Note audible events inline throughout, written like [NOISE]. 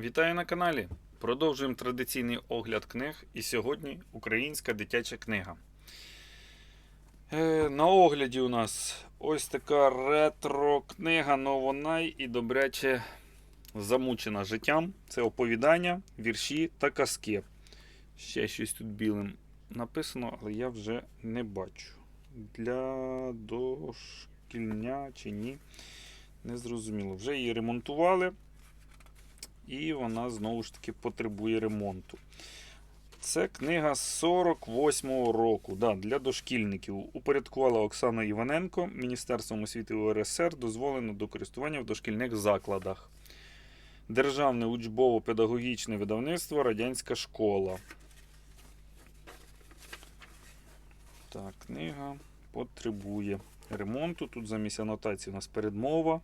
Вітаю на каналі. Продовжуємо традиційний огляд книг. І сьогодні українська дитяча книга. Е, на огляді у нас ось така ретро-книга Новонай і добряче замучена життям. Це оповідання, вірші та казки. Ще щось тут білим написано, але я вже не бачу. Для дошкільня чи ні. Незрозуміло. Вже її ремонтували і вона знову ж таки потребує ремонту. Це книга з 48-го року да, для дошкільників. Упорядкувала Оксана Іваненко. Міністерством освіти УРСР дозволено до користування в дошкільних закладах. Державне учбово-педагогічне видавництво Радянська школа. Так, книга потребує ремонту. Тут замість анотації у нас передмова.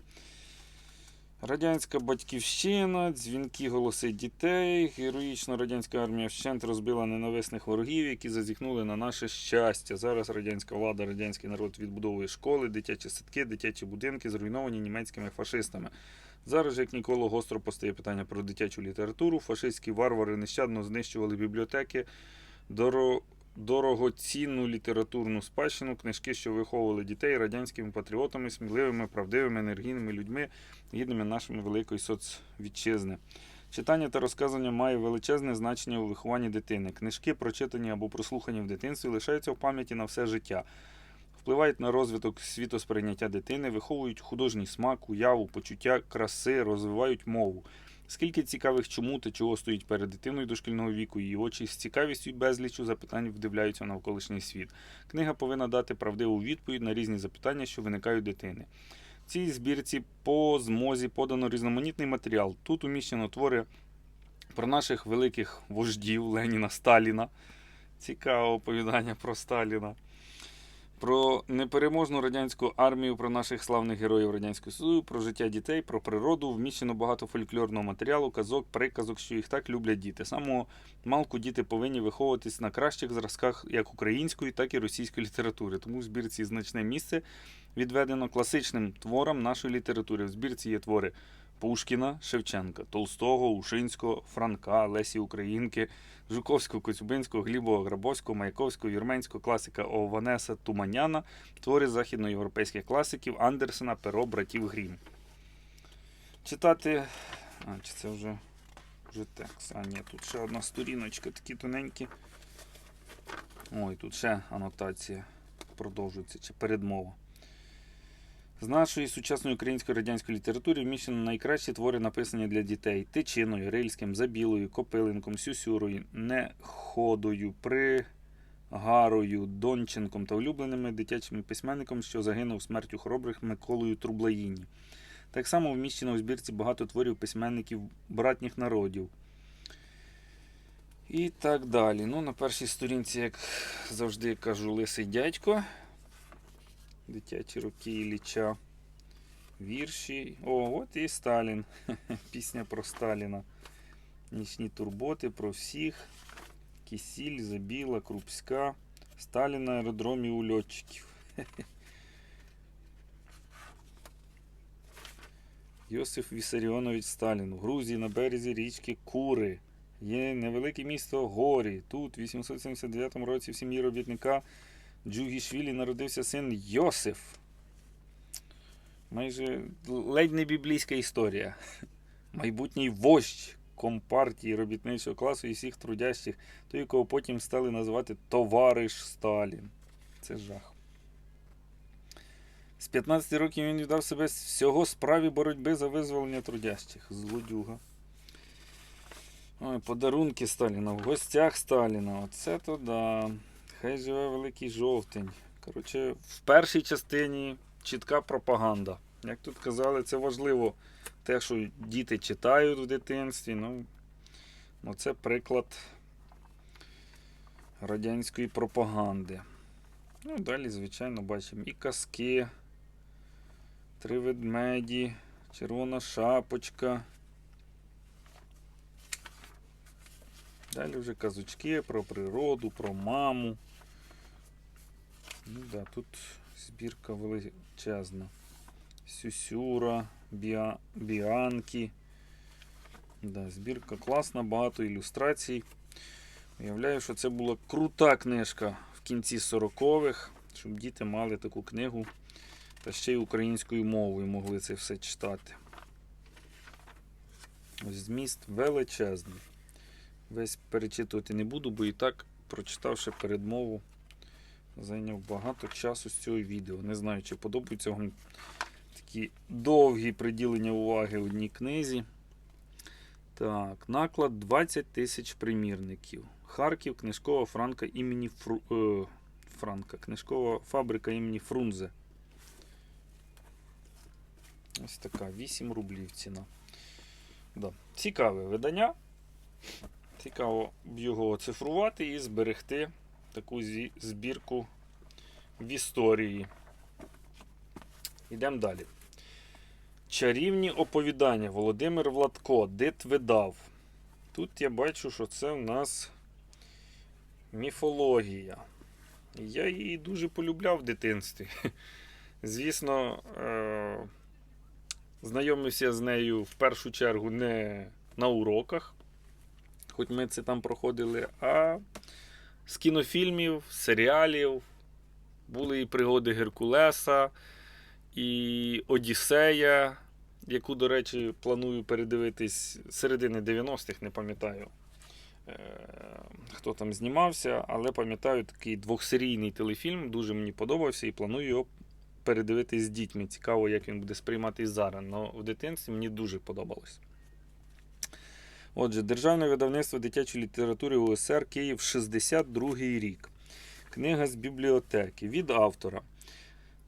Радянська батьківщина, дзвінки голоси дітей, героїчна радянська армія вщент розбила ненависних ворогів, які зазіхнули на наше щастя. Зараз радянська влада, радянський народ відбудовує школи, дитячі садки, дитячі будинки, зруйновані німецькими фашистами. Зараз, як ніколи, гостро постає питання про дитячу літературу. Фашистські варвари нещадно знищували бібліотеки, доро... дорогоцінну літературну спадщину, книжки, що виховували дітей радянськими патріотами, сміливими, правдивими, енергійними людьми, гідними нашими великої соцвітчизни. Читання та розказування має величезне значення у вихованні дитини. Книжки, прочитані або прослухані в дитинстві, лишаються в пам'яті на все життя. Впливають на розвиток світосприйняття дитини, виховують художній смак, уяву, почуття краси, розвивають мову. Скільки цікавих чому та чого стоїть перед дитиною дошкільного віку, її очі з цікавістю і безліччю запитань вдивляються в навколишній світ. Книга повинна дати правдиву відповідь на різні запитання, що виникають дитини. В цій збірці по змозі подано різноманітний матеріал. Тут уміщено твори про наших великих вождів Леніна Сталіна. Цікаве оповідання про Сталіна. Про непереможну радянську армію, про наших славних героїв Радянського Союзу, про життя дітей, про природу, вміщено багато фольклорного матеріалу, казок, приказок, що їх так люблять діти. Самого малку діти повинні виховуватись на кращих зразках як української, так і російської літератури. Тому в збірці значне місце відведено класичним творам нашої літератури. В збірці є твори Пушкіна, Шевченка, Толстого, Ушинського, Франка, Лесі Українки, Жуковського, Коцюбинського, Глібова, Грабовського, Маяковського, Юрменського, класика Ованеса Туманяна, твори західноєвропейських класиків Андерсена, Перо, братів Грім. Читати. А, чи це вже, вже текст? А, ні, тут ще одна сторіночка, такі тоненькі. Ой, тут ще анотація продовжується, чи передмова. З нашої сучасної української радянської літератури вміщено найкращі твори, написані для дітей Тичиною, Рильським, Забілою, Копиленком, Сюсюрою, Неходою, Пригарою, Донченком та улюбленими дитячими письменником, що загинув смертю хоробрих Миколою Трублаїні. Так само вміщено у збірці багато творів письменників братніх народів. І так далі. Ну, на першій сторінці, як завжди кажу, лисий дядько. Дитячі роки Ілліча. Вірші. О, от і Сталін. [LAUGHS] Пісня про Сталіна. Нічні турботи про всіх. Кисіль, Забіла, Крупська. Сталін на аеродромі у льотчиків. [LAUGHS] Йосиф Вісаріонович Сталін. У Грузії на березі річки Кури. Є невелике місто Горі. Тут, в 879 році, в сім'ї робітника Джугішвілі народився син Йосиф. Майже ледь не біблійська історія. Майбутній вождь компартії робітничого класу і всіх трудящих, той, якого потім стали називати Товариш Сталін. Це жах. З 15 років він віддав себе всього справі боротьби за визволення трудящих. Злодюга. Ой, подарунки Сталіна, в гостях Сталіна. Оце то да. Хай живе великий жовтень. Коротше, в першій частині чітка пропаганда. Як тут казали, це важливо те, що діти читають в дитинстві. Ну, ну це приклад радянської пропаганди. Ну, далі, звичайно, бачимо і казки, три ведмеді, червона шапочка. Далі вже казочки про природу, про маму. Ну да, тут збірка величезна. Сюсюра, біа, біанки. Да, збірка класна, багато ілюстрацій. Уявляю, що це була крута книжка в кінці 40-х, щоб діти мали таку книгу та ще й українською мовою могли це все читати. Ось зміст величезний. Весь перечитувати не буду, бо і так, прочитавши передмову, зайняв багато часу з цього відео. Не знаю, чи подобаються вам такі довгі приділення уваги одній книзі. Так, наклад 20 тисяч примірників. Харків, книжкова франка імені Фру... е, Франка. Книжкова фабрика імені Фрунзе. Ось така, 8 рублів ціна. Да. Цікаве видання. Цікаво б його оцифрувати і зберегти таку збірку в історії. Йдемо далі. Чарівні оповідання Володимир Владко. Дит видав. Тут я бачу, що це в нас міфологія. Я її дуже полюбляв в дитинстві. [LAUGHS] Звісно, е- знайомився з нею в першу чергу не на уроках, хоч ми це там проходили, а з кінофільмів, серіалів. Були і пригоди Геркулеса, і Одіссея, яку, до речі, планую передивитись середини 90-х, не пам'ятаю, е, хто там знімався, але пам'ятаю такий двохсерійний телефільм, дуже мені подобався і планую його передивитись з дітьми. Цікаво, як він буде сприйматись зараз. Але в дитинстві мені дуже подобалось. Отже, Державне видавництво дитячої літератури УСР Київ 62 рік. Книга з бібліотеки від автора.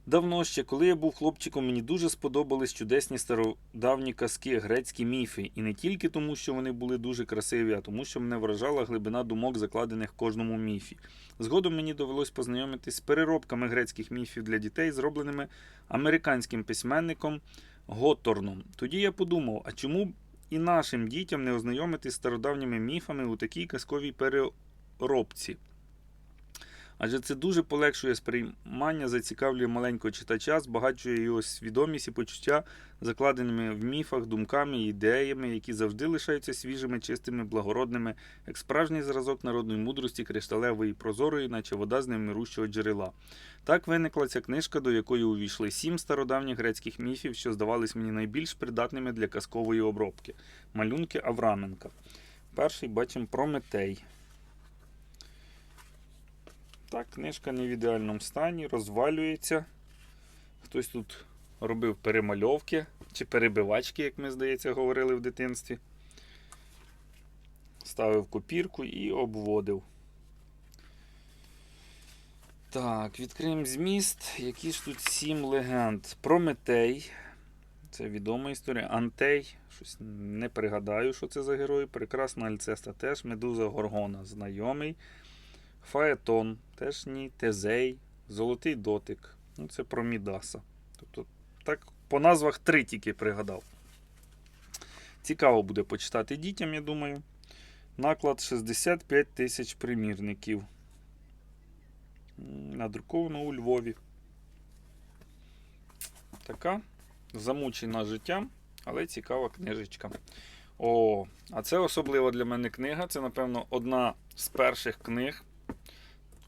Давно ще, коли я був хлопчиком, мені дуже сподобались чудесні стародавні казки, грецькі міфи. І не тільки тому, що вони були дуже красиві, а тому, що мене вражала глибина думок, закладених в кожному міфі. Згодом мені довелось познайомитись з переробками грецьких міфів для дітей, зробленими американським письменником Готторном. Тоді я подумав, а чому і нашим дітям не ознайомитись з стародавніми міфами у такій казковій переробці? Адже це дуже полегшує сприймання, зацікавлює маленького читача, збагачує його свідомість і почуття, закладеними в міфах, думками і ідеями, які завжди лишаються свіжими, чистими, благородними, як справжній зразок народної мудрості, кришталевої, прозорої, наче вода з невмирущого джерела. Так виникла ця книжка, до якої увійшли сім стародавніх грецьких міфів, що здавались мені найбільш придатними для казкової обробки. Малюнки Авраменка. Перший бачимо Прометей. Так, книжка не в ідеальному стані, розвалюється. Хтось тут робив перемальовки чи перебивачки, як ми, здається, говорили в дитинстві. Ставив копірку і обводив. Так, відкриємо зміст. Які ж тут сім легенд. Прометей. Це відома історія. Антей. Щось не пригадаю, що це за герой. Прекрасна Альцеста теж. Медуза Горгона знайомий. Фаетон, теж ні, Тезей, Золотий дотик. Ну, це про Мідаса. Тобто, так, по назвах три тільки пригадав. Цікаво буде почитати дітям, я думаю. Наклад 65 тисяч примірників. Надруковано у Львові. Така замучена життям, але цікава книжечка. О, а це особлива для мене книга. Це, напевно, одна з перших книг,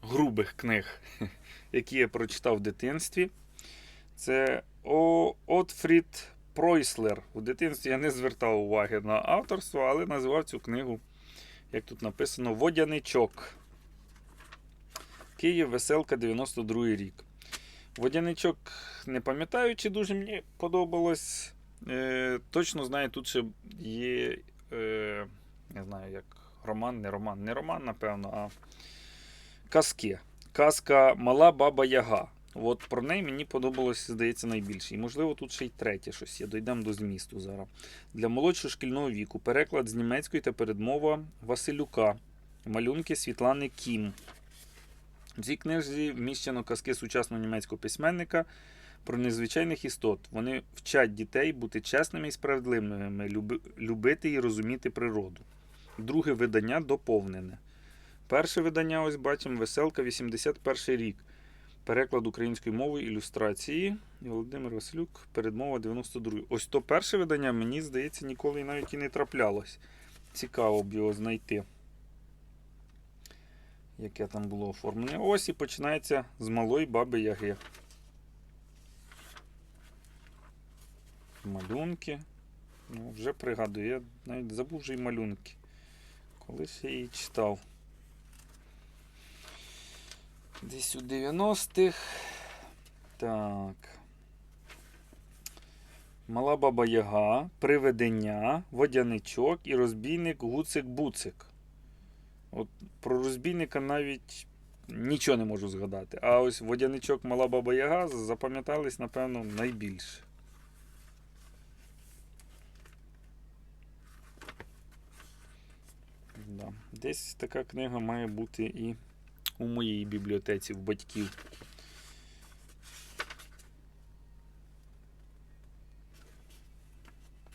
грубих книг, [LAUGHS] які я прочитав в дитинстві. Це Отфрід Пройслер. У дитинстві я не звертав уваги на авторство, але називав цю книгу, як тут написано, Водяничок. Київ, Веселка, 92 рік. Водяничок не пам'ятаю, чи дуже мені подобалось. Е, точно знаю, тут ще є. Е, не знаю, як роман, не роман, не роман, напевно, а казки. Казка Мала Баба Яга. От про неї мені подобалось, здається, найбільше. І, можливо, тут ще й третє щось є. Дійдемо до змісту зараз. Для молодшого шкільного віку. Переклад з німецької та передмова Василюка. Малюнки Світлани Кім. В цій книзі вміщено казки сучасного німецького письменника про незвичайних істот. Вони вчать дітей бути чесними і справедливими, любити і розуміти природу. Друге видання доповнене. Перше видання, ось бачимо, Веселка, 81 рік. Переклад української мови, ілюстрації. Володимир Василюк, передмова 92. Ось то перше видання, мені здається, ніколи навіть і не траплялось. Цікаво б його знайти. Яке там було оформлення. Ось і починається з малої баби Яги. Малюнки. Ну, вже пригадую, я навіть забув вже й малюнки. Колись я її читав. Десь у 90-х. Так. Мала баба Яга, Приведення, Водяничок і розбійник Гуцик-Буцик. От про розбійника навіть нічого не можу згадати. А ось водяничок Мала Баба Яга запам'ятались, напевно, найбільше. Да. Десь така книга має бути і у моїй бібліотеці в батьків.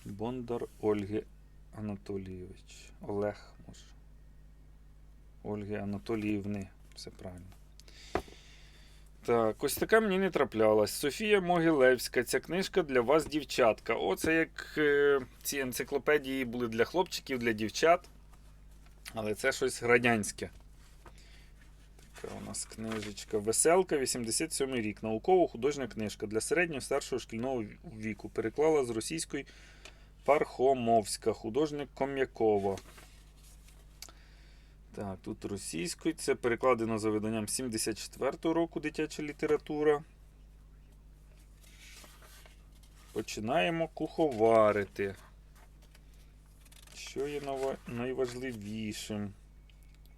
Бондар Ольги Анатолійович. Олег, може. Ольги Анатоліївни. Все правильно. Так, ось така мені не траплялась. Софія Могилевська. Ця книжка для вас, дівчатка. Оце як е, ці енциклопедії були для хлопчиків, для дівчат. Але це щось радянське. У нас книжечка. Веселка, 87 рік. Науково-художня книжка для середнього старшого шкільного віку. Переклала з російської Пархомовська, художник Ком'якова. Так, тут російською. Це перекладено за виданням 74-го року дитяча література. Починаємо куховарити. Що є найважливішим?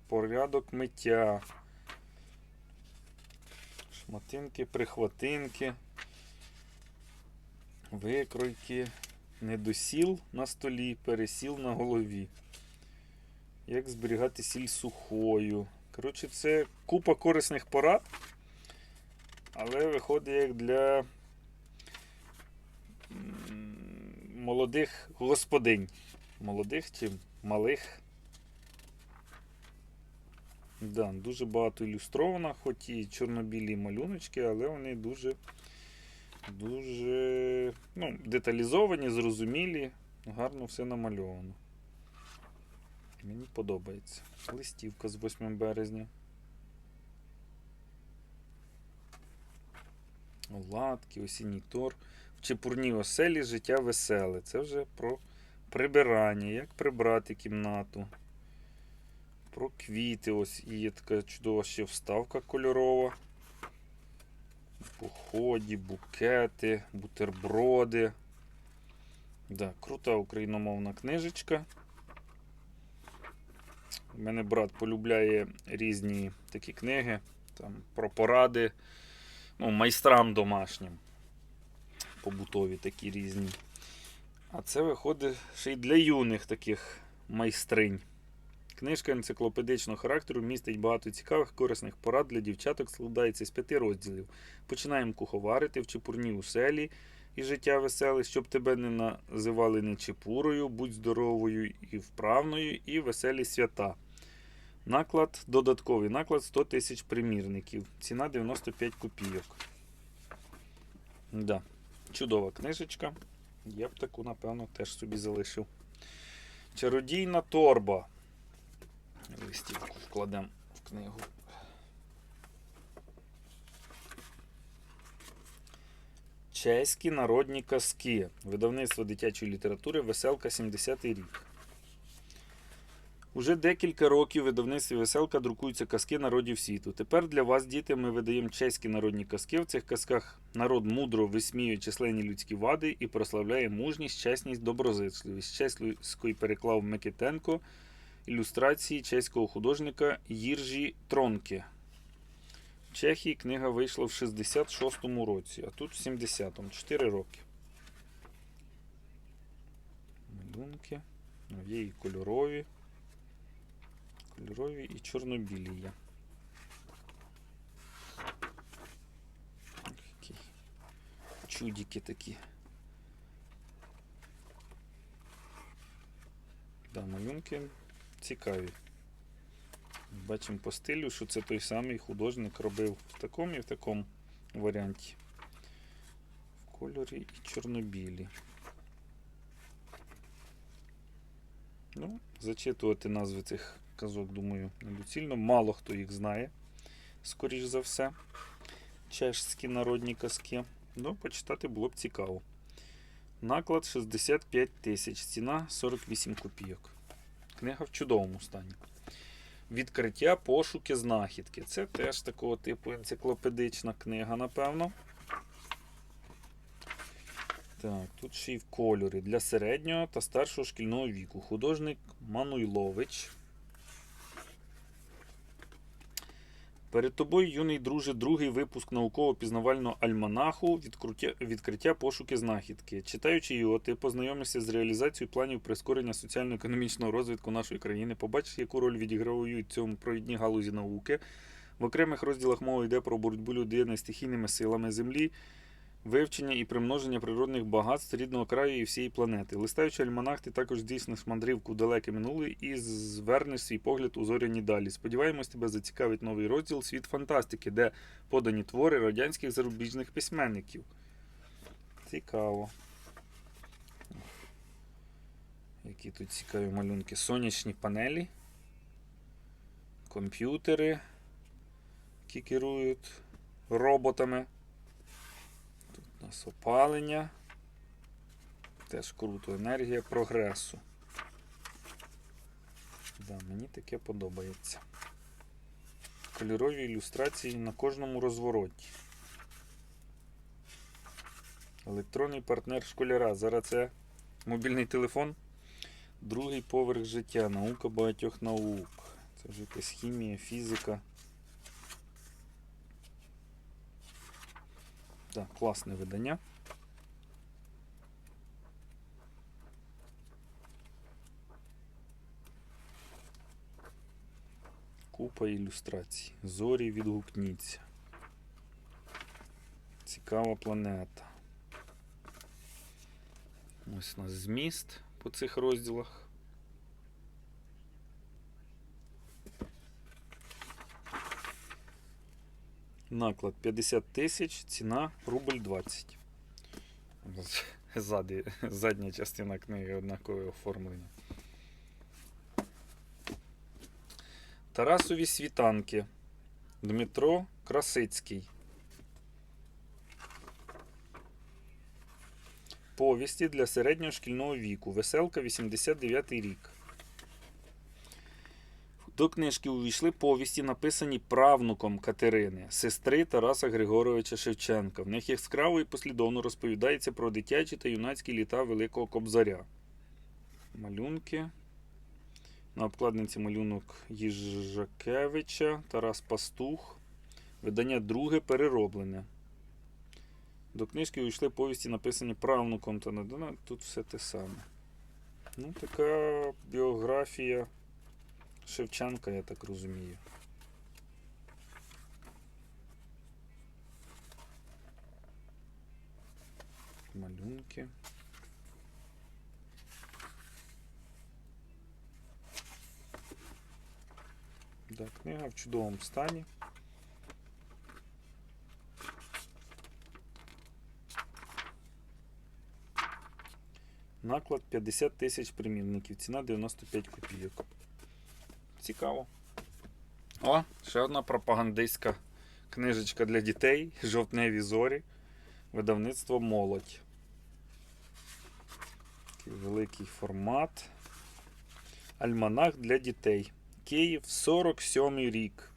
Порядок миття. Шматинки, прихватинки. Викройки. Недосіл на столі, пересіл на голові. Як зберігати сіль сухою. Коротше, це купа корисних порад. Але виходить як для молодих господинь. Молодих чи малих. Да, дуже багато ілюстровано, хоч і чорнобілі малюночки, але вони дуже дуже ну, деталізовані, зрозумілі, гарно все намальовано. Мені подобається. Листівка з 8 березня. Оладки, осінній тор. В чепурній оселі життя веселе. Це вже про прибирання, як прибрати кімнату. Про квіти. Ось і є така чудова ще вставка кольорова. Поході, букети, бутерброди. Да, крута україномовна книжечка. У мене брат полюбляє різні такі книги там, про поради ну, майстрам домашнім. Побутові такі різні. А це виходить ще й для юних таких майстринь. Книжка енциклопедичного характеру містить багато цікавих корисних порад для дівчаток, складається з п'яти розділів. Починаємо куховарити в чепурній уселі і життя веселе, щоб тебе не називали не чепурою, будь здоровою і вправною, і веселі свята. Наклад, додатковий наклад 100 тисяч примірників. Ціна 95 копійок. Да. Чудова книжечка. Я б таку, напевно, теж собі залишив. Чародійна торба. Листівку вкладемо в книгу. Чеські народні казки. Видавництво дитячої літератури Веселка 70-й рік. Уже декілька років видавництві Веселка друкуються казки народів світу. Тепер для вас, діти, ми видаємо чеські народні казки. В цих казках народ мудро висміює численні людські вади і прославляє мужність, чесність, доброзичливість. Чеської переклав Микитенко, ілюстрації чеського художника Їржі Тронке. В Чехії книга вийшла в 66-му році, а тут в 70-му. 4 роки. Малюнки. Ну, Є і кольорові. Кольорові і чорнобілі є. Чудики такі. Да, малюнки цікаві. Бачимо по стилю, що це той самий художник робив в такому і в такому варіанті. В кольорі і чорнобілі. Ну, зачитувати назви цих казок, думаю, недоцільно. Мало хто їх знає, скоріш за все. Чешські народні казки. Ну, почитати було б цікаво. Наклад 65 тисяч, ціна 48 копійок. Книга в чудовому стані. Відкриття пошуки знахідки. Це теж такого типу енциклопедична книга, напевно. Так, тут ще й в кольорі для середнього та старшого шкільного віку. Художник Мануйлович. Перед тобою, юний друже, другий випуск науково-пізнавального альманаху відкриття, пошуки знахідки. Читаючи його, ти познайомишся з реалізацією планів прискорення соціально-економічного розвитку нашої країни, побачиш, яку роль відіграють цьому провідні галузі науки. В окремих розділах мова йде про боротьбу людини з стихійними силами землі, вивчення і примноження природних багатств рідного краю і всієї планети. Листаючи альманах, ти також здійсниш мандрівку далеке минуле і звернеш свій погляд у зоряні далі. Сподіваємось, тебе зацікавить новий розділ Світ фантастики, де подані твори радянських зарубіжних письменників. Цікаво. Які тут цікаві малюнки. Сонячні панелі, комп'ютери, які керують роботами. Нас опалення. Теж круто. Енергія прогресу. Да, мені таке подобається. Кольорові ілюстрації на кожному розвороті. Електронний партнер школяра. Зараз це мобільний телефон. Другий поверх життя. Наука багатьох наук. Це вже якась хімія, фізика. Так, класне видання. Купа ілюстрацій. Зорі відгукніться. Цікава планета. Ось у нас зміст по цих розділах. Наклад 50 тисяч, ціна рубль 20. Ззаді, задня частина книги однакове оформлення. Тарасові світанки. Дмитро Красицький. Повісті для середнього шкільного віку. Веселка 89 рік. До книжки увійшли повісті, написані правнуком Катерини, сестри Тараса Григоровича Шевченка. В них яскраво і послідовно розповідається про дитячі та юнацькі літа Великого Кобзаря. Малюнки. На обкладинці малюнок Їжакевича, Тарас Пастух. Видання друге перероблене. До книжки увійшли повісті, написані правнуком та надана. Тут все те саме. Ну, така біографія Шевченка, я так розумію. Малюнки. Да, книга в чудовому стані. Наклад 50 тисяч примірників, ціна 95 копійок. Цікаво. О, ще одна пропагандистська книжечка для дітей. Жовтневі зорі. Видавництво молодь. Такий великий формат. Альманах для дітей. Київ 47 рік.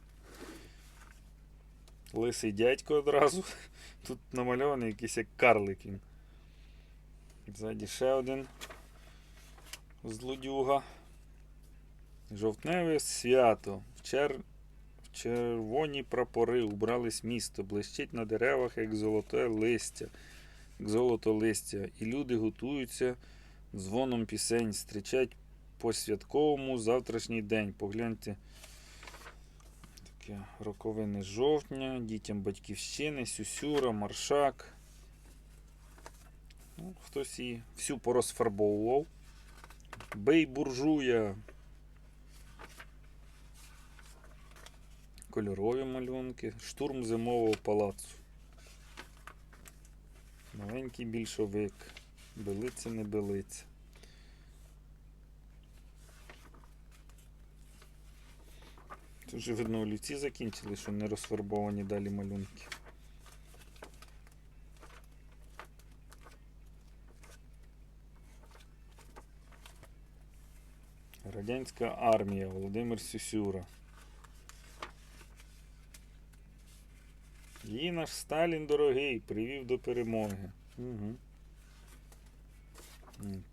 Лисий дядько одразу. [LAUGHS] Тут намальований якийсь як карлик він. Ззаді ще один злодюга. Жовтневе свято. В, чер... в червоні прапори убрались місто, блищить на деревах, як золоте листя, як золото листя. І люди готуються дзвоном пісень, зустрічать по святковому завтрашній день. Погляньте. Таке роковини жовтня, дітям батьківщини, сюсюра, маршак. Ну, хтось її всю порозфарбовував. Бей буржуя. Кольорові малюнки. Штурм зимового палацу. Маленький більшовик. Белиться не белиться. Тут же видно олівці закінчили, що не розфарбовані далі малюнки. Радянська армія Володимир Сюсюра. Її наш Сталін дорогий привів до перемоги. Угу.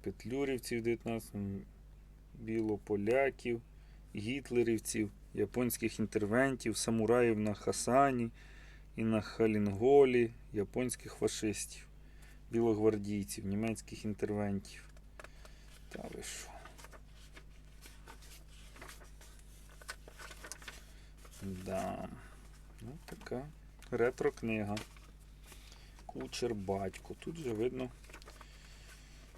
Петлюрівців 19, білополяків, гітлерівців, японських інтервентів, самураїв на Хасані і на Халінголі, японських фашистів, білогвардійців, німецьких інтервентів. Та ви що? Да. Ну, така ретро-книга. Кучер батько. Тут же видно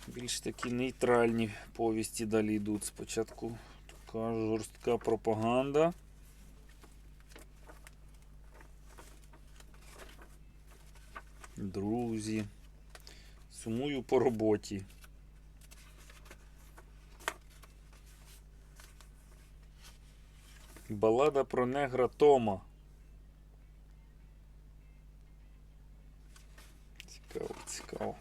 більш такі нейтральні повісті далі йдуть. Спочатку така жорстка пропаганда. Друзі. Сумую по роботі. Балада про негра Тома. Цікаво, цікаво.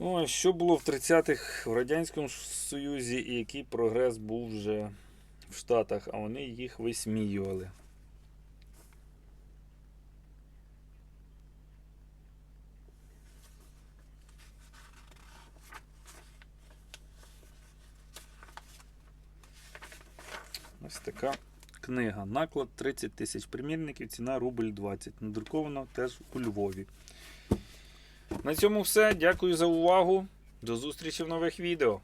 Ой, що було в 30-х в Радянському Союзі і який прогрес був вже в Штатах, а вони їх висміювали. Ось така книга. Наклад 30 тисяч примірників, ціна рубль 20. Надруковано теж у Львові. На цьому все. Дякую за увагу. До зустрічі в нових відео.